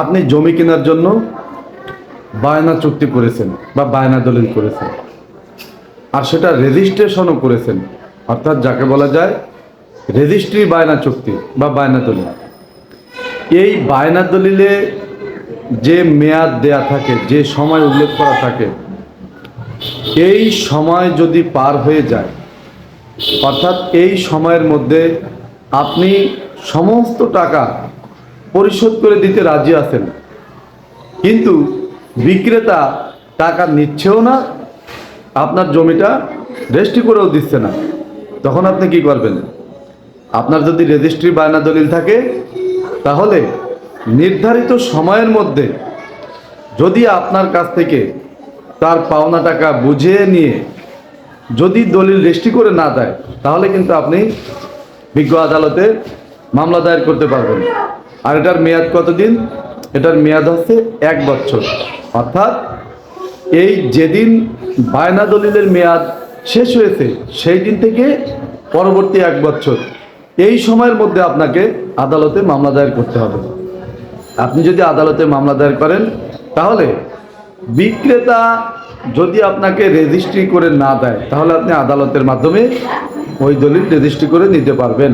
আপনি জমি কেনার জন্য বায়না চুক্তি করেছেন বা বায়না দলিল করেছেন। আর সেটা রেজিস্ট্রেশনও করেছেন। অর্থাৎ যাকে বলা যায় রেজিস্ট্রি বায়না চুক্তি বা বায়না দলিল। এই বায়না দলিলে যে মেয়াদ দেয়া থাকে, যে সময় উল্লেখ করা থাকে, এই সময় যদি পার হয়ে যায়, অর্থাৎ এই সময়ের মধ্যে আপনি সমস্ত টাকা পরিশোধ করে দিতে রাজি আছেন কিন্তু বিক্রেতা টাকা নিচ্ছেও না, আপনার জমিটা রেজিস্ট্রি করেও দিচ্ছে না। তখন আপনি কি করবেন? আপনার যদি রেজিস্ট্রি বায়না দলিল থাকে, তাহলে নির্ধারিত সময়ের মধ্যে যদি আপনার কাছ থেকে তার পাওনা টাকা বুঝিয়ে নিয়ে যদি দলিল রেজিস্ট্রি করে না দেয়, তাহলে কিন্তু আপনি বিজ্ঞ আদালতে মামলা দায়ের করতে পারবেন আর এটার মেয়াদ কতদিন? এটার মেয়াদ হচ্ছে এক বছর। অর্থাৎ এই যেদিন বায়না দলিলের মেয়াদ শেষ হয়েছে সেই দিন থেকে পরবর্তী এক বছর। এই সময়ের মধ্যে আপনাকে আদালতে মামলা দায়ের করতে হবে। আপনি যদি আদালতে মামলা দায়ের করেন, তাহলে বিক্রেতা যদি আপনাকে রেজিস্ট্রি করে না দেয়, তাহলে আপনি আদালতের মাধ্যমে ওই দলিল রেজিস্ট্রি করে নিতে পারবেন।